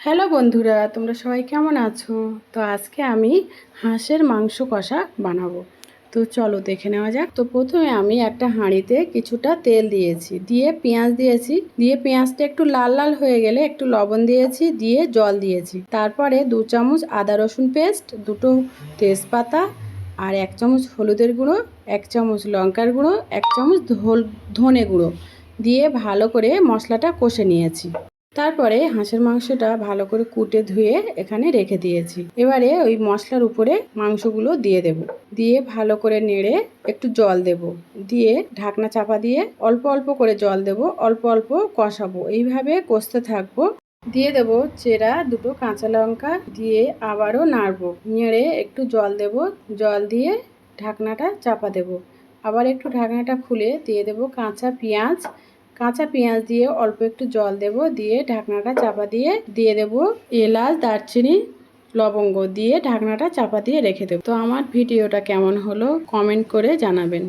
Hello বন্ধুরা, তোমরা সবাই কেমন আছো? তো আজকে আমি হাঁসের মাংস কষা বানাবো। তো চলো দেখে নেওয়া যাক। তো প্রথমে আমি একটা হাঁড়িতে কিছুটা তেল দিয়েছি। দিয়ে পেঁয়াজ দিয়েছি। দিয়ে পেঁয়াজটা একটু লাল লাল হয়ে গেলে একটু লবণ দিয়েছি, দিয়ে জল দিয়েছি। তারপরে দু চামচ আদা রসুন পেস্ট, দুটো তেজপাতা আর এক চামচ হলুদের গুঁড়ো, এক চামচ লঙ্কার গুঁড়ো, এক চামচ ধনে গুঁড়ো। দিয়ে ভালো করে মশলাটা কষে নিয়েছি। তারপরে হাঁসের মাংসটা ভালো করে কুটে ধুয়ে এখানে রেখে দিয়েছি। এবারে ওই মশলার উপরে মাংসগুলো দিয়ে দেব। দিয়ে ভালো করে নেড়ে একটু জল দেব। দিয়ে ঢাকনা চাপা দিয়ে অল্প অল্প করে জল দেব, অল্প অল্প কষাবো। এইভাবে কষতে থাকব। দিয়ে দেব চেরা, দুটো কাঁচা লঙ্কা দিয়ে আবারও নাড়বো। নেড়ে একটু জল দেব, জল দিয়ে ঢাকনাটা চাপা দেব। আবার একটু ঢাকনাটা খুলে দিয়ে দেব কাঁচা পেঁয়াজ কাঁচা পেঁয়াজ দিয়ে অল্প একটু জল দেব, দিয়ে ঢাকনাটা চাপা দিয়ে দিয়ে দেব এলাচ, দারচিনি, লবঙ্গ দিয়ে ঢাকনাটা চাপা দিয়ে রেখে দেব। তো আমার ভিডিওটা কেমন হলো কমেন্ট করে জানাবেন।